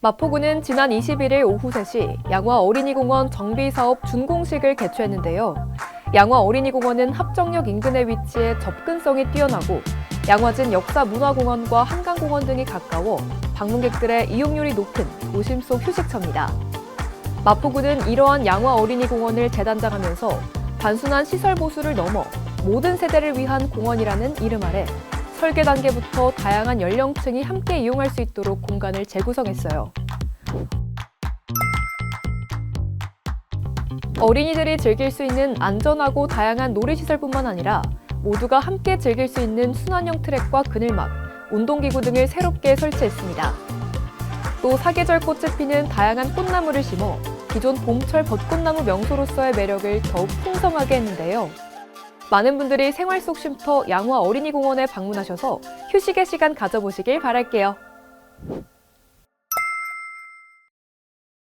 마포구는 지난 21일 오후 3시 양화 어린이공원 정비사업 준공식을 개최했는데요. 양화 어린이공원은 합정역 인근에 위치해 접근성이 뛰어나고 양화진 역사문화공원과 한강공원 등이 가까워 방문객들의 이용률이 높은 도심 속 휴식처입니다. 마포구는 이러한 양화 어린이공원을 재단장하면서 단순한 시설 보수를 넘어 모든 세대를 위한 공원이라는 이름 아래 설계 단계부터 다양한 연령층이 함께 이용할 수 있도록 공간을 재구성했어요. 어린이들이 즐길 수 있는 안전하고 다양한 놀이시설뿐만 아니라 모두가 함께 즐길 수 있는 순환형 트랙과 그늘막, 운동기구 등을 새롭게 설치했습니다. 또 사계절 꽃을 피는 다양한 꽃나무를 심어 기존 봄철 벚꽃나무 명소로서의 매력을 더욱 풍성하게 했는데요. 많은 분들이 생활 속 쉼터 양화 어린이공원에 방문하셔서 휴식의 시간 가져보시길 바랄게요.